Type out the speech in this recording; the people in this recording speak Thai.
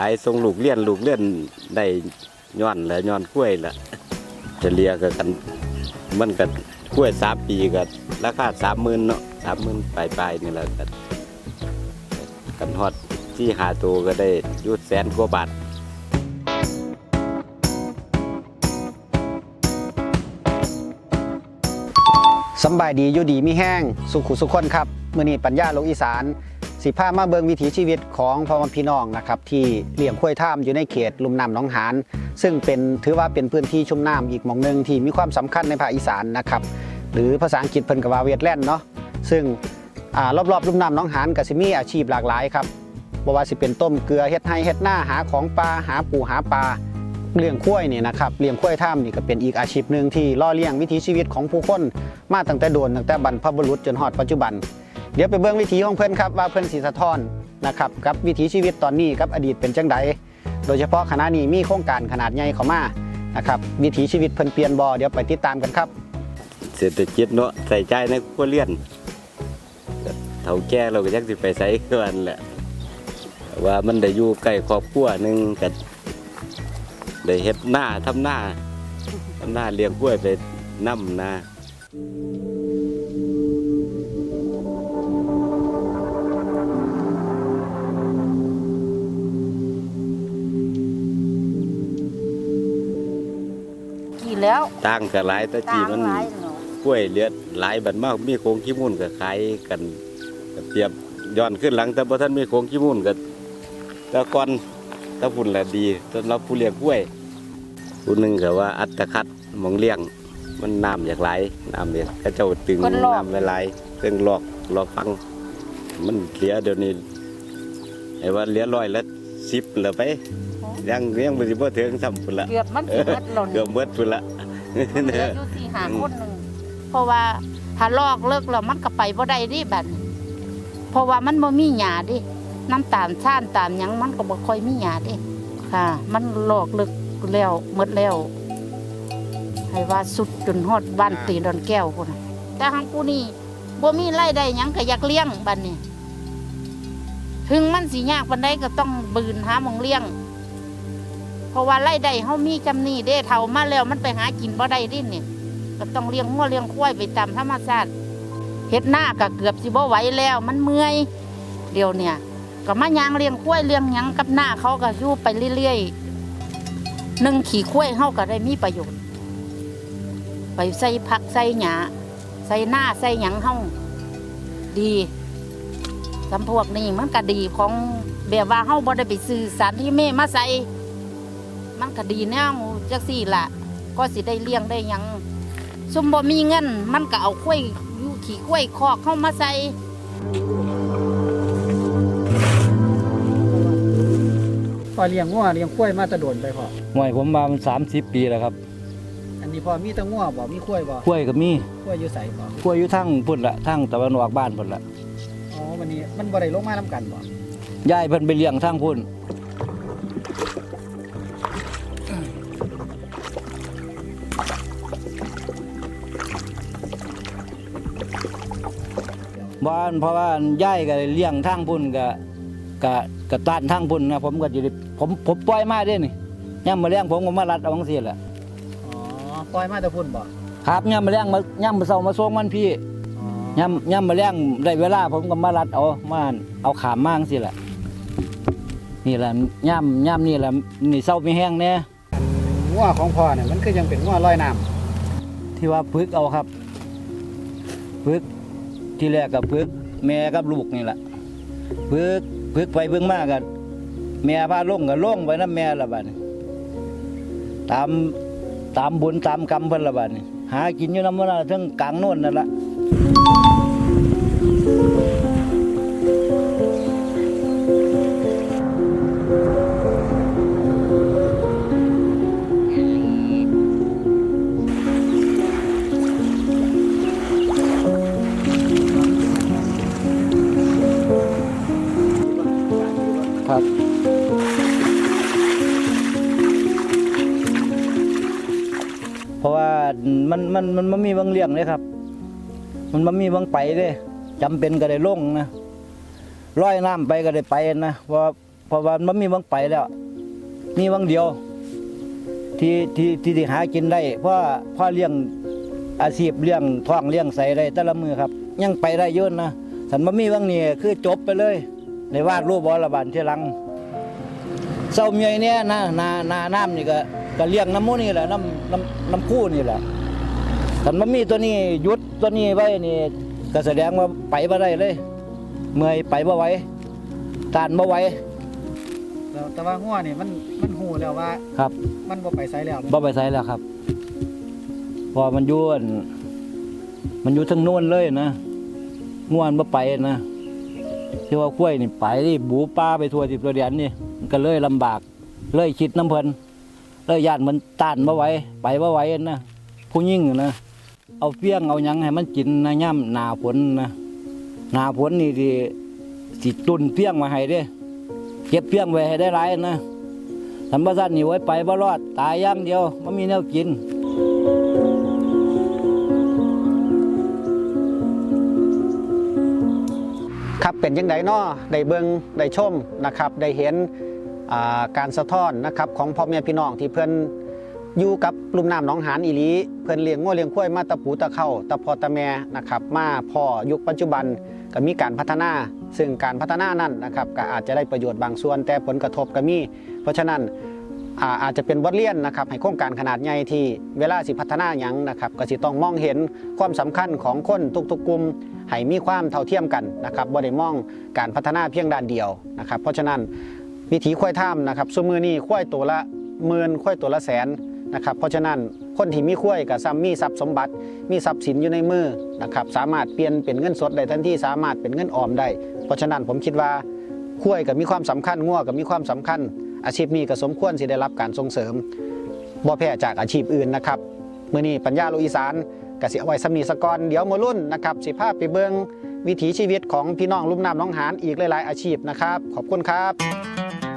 ขายส่งลูกเลี้ยนลูกเลี้ยนได้ย้อนและย้อนกล้วยละจะเลียกกันมันก็กล้วยสามปีก็ราคาสามหมื่นเนาะสามหมื่นปลายปลายนี่แหละกันกันฮอดที่หาตัวก็ได้ยุดแสนกว่าบาทสบายดีอยู่ดีมีแห้งสุขุสุขคนครับ มือนี้ปัญญาโลกอีสาน สิพามาเบิงวิถีชีวิตของพ่อแม่พี่น้องนะครับที่เลี้ยงข้วยท่ามอยู่ในเขตลุ่มน้ำหนองหานซึ่งเป็นถือว่าเป็นพื้นที่ชุ่มน้ำอีกมองหนึ่งที่มีความสำคัญในภาคอีสานนะครับหรือภาษาอังกฤษเพิ่นกับว่าเวทแลนด์เนาะซึ่งอรอบๆลุ่มน้ำหนองหานก็สิมีอาชีพหลากหลายครับบ่ว่าสิเป็นต้มเกลือเฮ็ดไห้เฮ็ดหน้าหาของปลาหาปูหาปลาเลี้ยงข้วยนี่นะครับเลี้ยงข้วยท่ามนี่ก็เป็นอีกอาชีพหนึ่งที่ล่อเลี้ยงวิถีชีวิตของผู้คนมาตั้งแต่โดนตั้งแต่บรรพบุรุษจนฮอดปัจจุบัน เดี๋ยวไปเบิ่งวิถีของเพิ่อนครับว่าเพิ่อนสีสะท้อนนะครับกับวิถีชีวิตตอนนี้กับอดีตเป็นจังใดโดยเฉพาะขณะนี้มีโครงการขนาดใหญ่เข้ามานะครับวิถีชีวิตเพิ่นเปลี่ยนบ่เดี๋ยวไปติดตามกันครับ เศรษฐกิจเนาะใส่ใจในครัวเรือนเฒ่าแก่เราก็ยักสิไปใส่กันแหละว่ามันได้อยู่ใกล้ครอบครัวหนึงก็ได้เฮ็ดหน้าทำหน้าทำหน้าเลี้ยงกล้วยไปนำนา ต่างก็หลายแต่จีมันหลายเนาะกล้วยเลือดหลายบัดมากมีโครงขี้มูลก็ขายกันก็เปรียบย้อนขึ้นหลังแต่บ่ทันมีโครงขี้มูลก็แตะก่อนแตะพุ่นแหละดีสำหรับผู้เลี้ยงกล้วยผู้หนึงก็ว่าอัตคัดหมองเลี้ยงมันน้ำอยากไหลน้ำเนี่ยเขาเจ้าตึงน้ำไว้ไหลเครื่องลอกลอกฟัง มันเหลือเดี๋ยวนี้ไอ้ว่าเหลือร้อยละสิบเหลือไปยังยังบ่สิบ่ถึงซ้ำพุ่นละเกือบมันสิหมดหล่นเกือบหมดพุ่นละ เหลืออยู่สี่หาคนหนึ่งเพราะว่าถ้าลอกเลิกแล้วมันก็ไปบ่ได้ดิบัดนี้เพราะว่ามันบ่มีหญ้าดิน้ำตาลชานตามหยังมันก็บ่ค่อยมีหญ้าดิค่ะ มันลอกเลิกแล้วหมดแล้วให้ว่าสุดจนฮอดบ้านตีดอนแก้วพุ่นน่ะแต่หังกูนี่บ่มีรายได้หยังก็อยากเลี้ยงบัดนี้ ถึงมันสิยากปานใดก็ต้องบืนหาหมองเลี้ยง ราะว่ารายได้เฮามีจำนี่เด้เท่ามาแล้วมันไปหากินบ่ได้ดิเนี่ยก็ต้องเลี้ยงงัวเลี้ยงควายไปตามธรรมชาติเฮ็ดหน้าก็เกือบสิบ่ไหวแล้ว มันเมื่อยเดี๋ยวเนี่ย ก็มายางเลี้ยงควายเลี้ยงยังกับหน้าเขาก็อยู่ไปเรื่อยๆหนึ่งขี่ควายเฮาก็ได้มีประโยชน์ ไปใส่ผักใส่หญ้าใส่หน้าใส่หยังเฮาดีสำพวกนี้มันก็ดีของแบบว่าเฮาบ่ได้ไปซื้อสารที่เม่มาใส่ มันก็ดีแนวจักสี่ละก็สิได้เลี้ยงได้หยังซุมบ่มีเงิน มันก็เอากล้วยอยู่ขี่กล้วยคอกเข้ามาใส่พ่อเลี้ยงงัวเลี้ยงข้วยมาแตะโดนไปพ่อห่วยผมมามันสามสิบปีแล้วครับ อันนี้พ่อมีแตะงัวบ่มีข้วยบ่กล้วยก็มีข้วยอยู่ใส่บ่กล้วยอยู่ทั้งพุ่นละทั้งตะวันออกบ้านพุ่นละอ๋อวันนี้มันบ่ได้ลงมานํกันบ่ยายเพิ่นไปเลี้ยงทั้งพุ่น บ้านเพราะว่ายายก็เลี้ยงทั้งพุ่นก็ก็ก็ต้านทั้งพุ่นนะผมก็จะได้ผมผมปล่อยมาเด้นี่ย่ำมาเลี้ยงผมก็มารัดเอาจังซี่แหละอ๋อปล่อยมาแต่พุ่นบ่ครับย่ำมาเลี้ยงมาย่ำมาเศร้ามาส่งมันพี่อ๋อย่ำย่ำมาเลี้ยงได้เวลาผมก็มารัดเอามาเอาขามมางสิแหละนี่แหละย่ำย่ำนี่แหละนี่เศร้าไม่แห้งแน่งัวของพ่อเนี่ยมันคือยังเป็นงัวลอยน้ำที่ว่าพึกเอาครับพึก ที่แรกกับพึกแม่กับลูกนี่แหละพึกพึกไปพึกมากกับแม่พาล่งกับลงไปนะแม่ละบัดนี้ตามตามบุญตามกรรมเพิ่นละบัดนี้หากินอยู่น้ำมันละทั้งกลางโน่นนั่นละ มันมันมันมันมีบางเรื่องเลยครับ มันมันมีบางไปเลยจำเป็นก็ได้ลงนะร้อยน้ำไปก็ได้ไปนะเพราะเพราะว่ามันมีวังไปแล้ว มีวังเดียว ที่ที่ที่ที่หากินได้ เพราะพ่อเลี้ยงอาชีพเลี้ยงท้องเลี้ยงใส่ได้แต่ละมือครับ ยังไปได้เยอะนะสันมามีวังนี้คือจบไปเลยในวาดรูปบอระบานที่หลังเศร้าเมียเนี่ยนะนานาน้ำนี่ก็ก็เลี้ยงน้ำมูนี่แหละน้ำน้ำน้ำคู่นี่แหละ สันมามีตัวนี้หยุดตัวนี้ไว้นี่ก็แสดงว่าไปบ่ได้เลย เมื่อยไปบ่ไหวตานบ่ไหวแล้วแต่ว่าหัวนี่มันมันหูแล้วว่า ครับมันบ่ไปไสแล้วบ่ไปไสแล้วครับเพอมันอยู่อั่นมันอยู่ทั้งโน้นเลยนะง่วนบ่ไปนะที่ว่าคุ้วยนี่ไปนี่บูป้าไปทั่วทิพย์ตัวเดียนนี่มันก็เลยลำบาก เลยคิดน้ำเพิ่นเลยญาติมันต้านบ่ไหวไปบ่ไหวนะผู้ยิ่งนะ เอาเฟี้ยงเอายังให้มันกินนะย่ำหนาฝนนะหนาฝนนี่สิสิตุนเฟี้ยงมาให้เด้เก็บเฟี้ยงไว้ให้ได้หลายนะธรรมชาตินี่ไว้ไปบ่รอดตายย่างเดียวไม่มีแนวกินครับเป็นยังไงเนาะได้เบิงได้ชมนะครับได้เห็นาการสะท้อนนะครับของพ่อแม่พี่น้องที่เพิ่อน อยู่กับลุ่มน้ำหนองหานอีลีเพิ่นเลี้ยงงัวเลี้ยงควยมาตะปูตะเข้าตะพอตะแม่นะครับ มาพ่อยุคปัจจุบันก็มีการพัฒนา ซึ่งการพัฒนานั้นนะครับก็อาจจะได้ประโยชน์บางส่วน แต่ผลกระทบก็มี เพราะฉะนั้นอาจจะเป็นบทเรียนนะครับให้โครงการขนาดใหญ่ที่เวลาสิพัฒนาหยังนะครับก็สิต้องมองเห็นความสำคัญของคนทุกๆกลุ่มให้มีความเท่าเทียมกันนะครับบ่ได้มองการพัฒนาเพียงด้านเดียวนะครับ เพราะฉะนั้นวิถีควายท่ามนะครับซุมือนี้ควายตัวละหมื่นควายตัวละแสน นะครับเพราะฉะนั้นคนที่มีควายกับซ้ำมีทรัพย์สมบัติ มีทรัพย์สินอยู่ในมือนะครับสามารถเปลี่ยนเป็นเงินสดได้ทันทีสามารถเป็นเงินออมได้ เพราะฉะนั้นผมคิดว่าคุ้วยกับมีความสำคัญง่วกับมีความสำคัญ อาชีพนี้ก็สมควรสิได้รับการส่งเสริมบ่แพ้จากอาชีพอื่นนะครับเมื้อนี้ปัญญาโลกอีสานก็สิเอาไว้สำนีสกอนเดี๋ยวมารุ่นนะครับสิพาไปเบิงวิถีชีวิตของพี่น้องลุ่มน้ำน้องหานอีกหลาย ๆ อาชีพนะครับ ขอบคุณครับ